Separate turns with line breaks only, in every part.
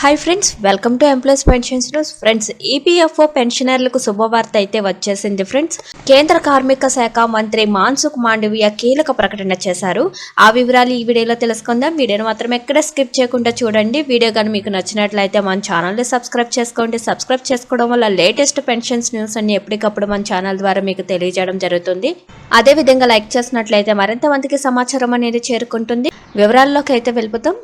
Hi friends welcome to employees pensions news friends EPFO పెన్షనర్లకు శుభవార్త అయితే వచ్చేసింది ఫ్రెండ్స్ కేంద్ర కార్మిక శాఖ మంత్రి మాన్సుఖ్ మాండవియ కీలక ప్రకటన చేశారు. ఆ వివరాలు ఈ వీడియోలో తెలుసుకుందాం. వీడియోను మాత్రం ఎక్కడ స్కిప్ చేయకుండా చూడండి. వీడియో కానీ మీకు నచ్చినట్లయితే మన ఛానల్ని సబ్స్క్రైబ్ చేసుకోండి. సబ్స్క్రైబ్ చేసుకోవడం వల్ల లేటెస్ట్ పెన్షన్స్ న్యూస్ అన్ని ఎప్పటికప్పుడు మన ఛానల్ ద్వారా మీకు తెలియజేయడం జరుగుతుంది. అదే విధంగా లైక్ చేసినట్లయితే మరింత మందికి సమాచారం అనేది చేరుకుంటుంది. వివరాల్లోకి అయితే వెళ్ళిపోతాం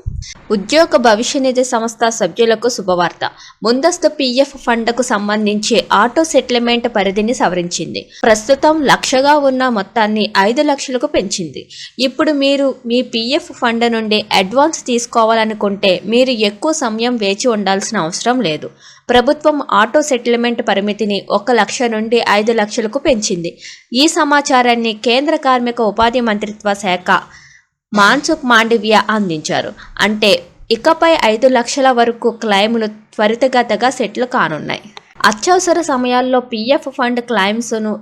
ఉద్యోగ భవిష్య నిధి సంస్థ సభ్యులకు శుభవార్త. ముందస్తు పీఎఫ్ ఫండ్కు సంబంధించి ఆటో సెటిల్మెంట్ పరిధిని సవరించింది. ప్రస్తుతం లక్షగా ఉన్న మొత్తాన్ని ఐదు లక్షలకు పెంచింది. ఇప్పుడు మీరు మీ పీఎఫ్ ఫండ్ నుండి అడ్వాన్స్ తీసుకోవాలనుకుంటే మీరు ఎక్కువ సమయం వేచి ఉండాల్సిన అవసరం లేదు. ప్రభుత్వం ఆటో సెటిల్మెంట్ పరిమితిని ఒక లక్ష నుండి ఐదు లక్షలకు పెంచింది. ఈ సమాచారాన్ని కేంద్ర కార్మిక ఉపాధి మంత్రిత్వ శాఖ మాన్సుఖ్ మాండవ్య అందించారు. అంటే ఇకపై ఐదు లక్షల వరకు క్లైములు త్వరితగతగా సెటిల్ కానున్నాయి. అత్యవసర సమయాల్లో పీఎఫ్ ఫండ్ క్లైమ్స్ను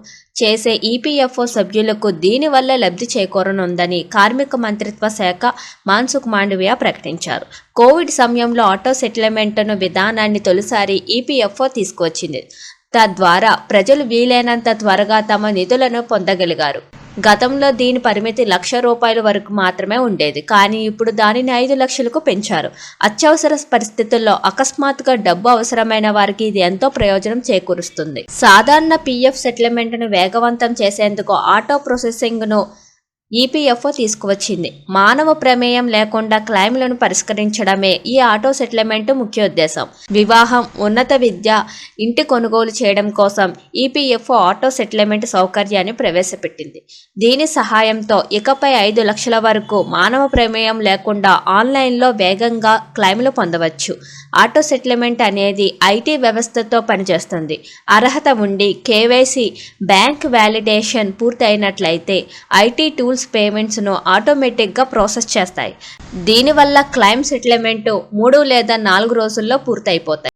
చేసే ఈపీఎఫ్ఓ సభ్యులకు దీనివల్ల లబ్ధి చేకూరనుందని కార్మిక మంత్రిత్వ శాఖ మాన్సుఖ్ మాండవ్య ప్రకటించారు. కోవిడ్ సమయంలో ఆటో సెటిల్మెంట్ను విధానాన్ని తొలిసారి ఈపీఎఫ్ఓ తీసుకొచ్చింది తద్వారా ప్రజలు వీలైనంత త్వరగా తమ నిధులను పొందగలిగారు. గతంలో దీని పరిమితి లక్ష రూపాయల వరకు మాత్రమే ఉండేది. కానీ ఇప్పుడు దానిని ఐదు లక్షలకు పెంచారు. అత్యవసర పరిస్థితుల్లో అకస్మాత్తుగా డబ్బు అవసరమైన వారికి ఇది ఎంతో ప్రయోజనం చేకూరుస్తుంది. సాధారణ పీఎఫ్ సెటిల్మెంట్ను వేగవంతం చేసేందుకు ఆటో ప్రాసెసింగ్ను ఈపీఎఫ్ఓ తీసుకువచ్చింది. మానవ ప్రమేయం లేకుండా క్లైమ్లను పరిష్కరించడమే ఈ ఆటో సెటిల్మెంట్ ముఖ్య ఉద్దేశం. వివాహం ఉన్నత విద్య ఇంటి కొనుగోలు చేయడం కోసం ఈపీఎఫ్ఓ ఆటో సెటిల్మెంట్ సౌకర్యాన్ని ప్రవేశపెట్టింది. దీని సహాయంతో ఇకపై ఐదు లక్షల వరకు మానవ ప్రమేయం లేకుండా ఆన్లైన్లో వేగంగా క్లైమ్లు పొందవచ్చు. ఆటో సెటిల్మెంట్ అనేది ఐటీ వ్యవస్థతో పనిచేస్తుంది. అర్హత ఉండి కేవైసీ బ్యాంక్ వ్యాలిడేషన్ పూర్తయినట్లయితే ఐటీ టూల్స్ పేమెంట్స్ను ఆటోమేటిక్గా ప్రాసెస్ చేస్తాయి. దీనివల్ల క్లైమ్ సెటిల్మెంట్ మూడు లేదా నాలుగు రోజుల్లో పూర్తయిపోతాయి.